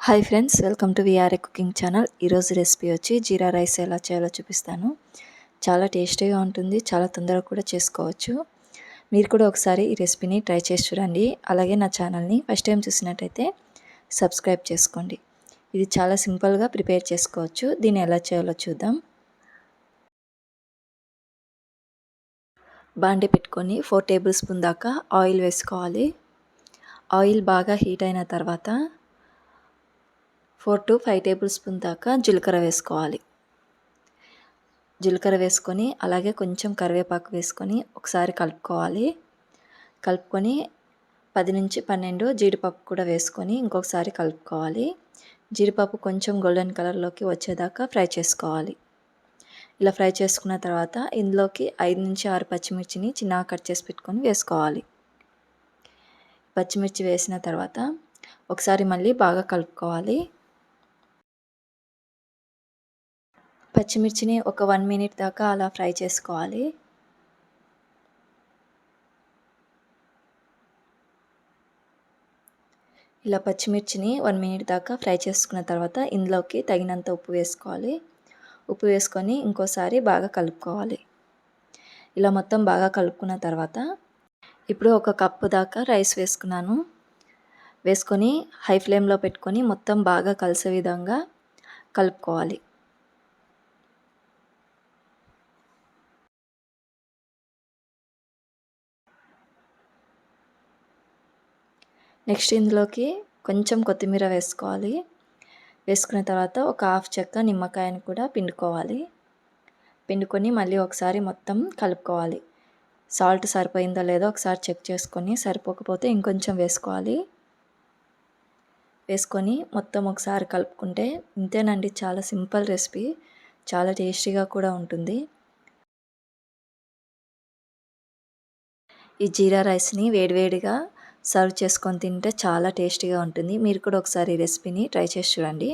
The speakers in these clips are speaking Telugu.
Hi friends welcome to VRA cooking channel ఈరోజు రెసిపీ వచ్చి జీరా రైస్ ఎలా చేయాలో చూపిస్తాను. చాలా టేస్టీగా ఉంటుంది చాలా తొందరగా కూడా చేసుకోవచ్చు. మీరు కూడా ఒకసారి ఈ రెసిపీని ట్రై చేసి చూడండి. అలాగే నా ఛానల్ని ఫస్ట్ టైం చూసినట్టయితే సబ్స్క్రైబ్ చేసుకోండి. ఇది చాలా సింపుల్గా ప్రిపేర్ చేసుకోవచ్చు. దీన్ని ఎలా చేయాలో చూద్దాం. బాండి పెట్టుకొని ఫోర్ టేబుల్ స్పూన్ దాకా ఆయిల్ వేసుకోవాలి. ఆయిల్ బాగా హీట్ అయిన తర్వాత four to five tablespoon దాకా జీలకర్ర వేసుకోవాలి. జీలకర్ర వేసుకొని అలాగే కొంచెం కరివేపాకు వేసుకొని ఒకసారి కలుపుకోవాలి. కలుపుకొని పది నుంచి పన్నెండు జీడిపప్పు కూడా వేసుకొని ఇంకొకసారి కలుపుకోవాలి. జీడిపప్పు కొంచెం గోల్డెన్ కలర్లోకి వచ్చేదాకా ఫ్రై చేసుకోవాలి. ఇలా ఫ్రై చేసుకున్న తర్వాత ఇందులోకి ఐదు నుంచి ఆరు పచ్చిమిర్చిని చిన్నగా కట్ చేసి పెట్టుకొని వేసుకోవాలి. పచ్చిమిర్చి వేసిన తర్వాత ఒకసారి మళ్ళీ బాగా కలుపుకోవాలి. పచ్చిమిర్చిని ఒక వన్ మినిట్ దాకా అలా ఫ్రై చేసుకోవాలి. ఇలా పచ్చిమిర్చిని వన్ మినిట్ దాకా ఫ్రై చేసుకున్న తర్వాత ఇందులోకి తగినంత ఉప్పు వేసుకోవాలి. ఉప్పు వేసుకొని ఇంకోసారి బాగా కలుపుకోవాలి. ఇలా మొత్తం బాగా కలుపుకున్న తర్వాత ఇప్పుడు ఒక కప్పు దాకా రైస్ వేసుకున్నాను. వేసుకొని హై ఫ్లేమ్లో పెట్టుకొని మొత్తం బాగా కలిసే విధంగా కలుపుకోవాలి. నెక్స్ట్ ఇందులోకి కొంచెం కొత్తిమీర వేసుకోవాలి. వేసుకున్న తర్వాత ఒక హాఫ్ చెక్క నిమ్మకాయని కూడా పిండుకోవాలి. పిండుకొని మళ్ళీ ఒకసారి మొత్తం కలుపుకోవాలి. సాల్ట్ సరిపోయిందో లేదో ఒకసారి చెక్ చేసుకొని సరిపోకపోతే ఇంకొంచెం వేసుకోవాలి. వేసుకొని మొత్తం ఒకసారి కలుపుకుంటే ఇంతేనండి చాలా సింపుల్ రెసిపీ చాలా టేస్టీగా కూడా ఉంటుంది. ఈ జీరా రైస్ని వేడివేడిగా సర్వ్ చేసుకొని తింటే చాలా టేస్టీగా ఉంటుంది. మీరు కూడా ఒకసారి ఈ రెసిపీని ట్రై చేసి చూడండి.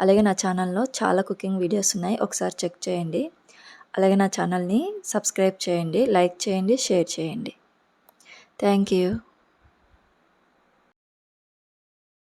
అలాగే నా ఛానల్లో చాలా కుకింగ్ వీడియోస్ ఉన్నాయి. ఒకసారి చెక్ చేయండి. అలాగే నా ఛానల్ని సబ్స్క్రైబ్ చేయండి లైక్ చేయండి షేర్ చేయండి. Thank you.